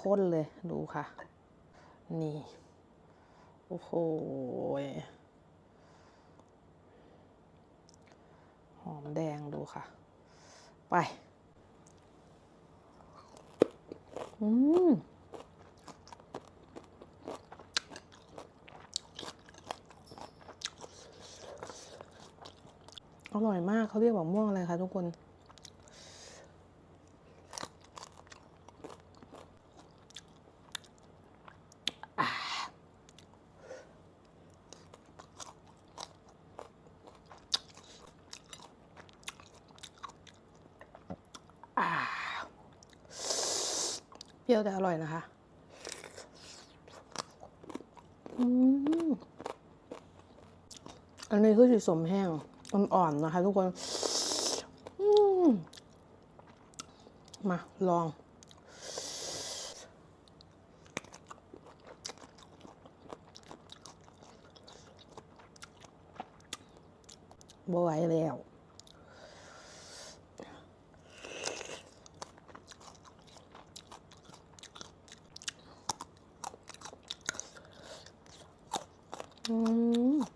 ข้นๆเลยดูค่ะ นี่ โอ้โหหอมแดงดูค่ะ ไป อืมอร่อยมากเขาเรียกว่าม่วงอะไรคะทุกคน เปรี้ยวแต่อร่อยนะคะอันนี้คือสีสมแห้งอ่อนๆนะคะ ทุกคนมมาลอง บ่ไหวแล้ว 嗯。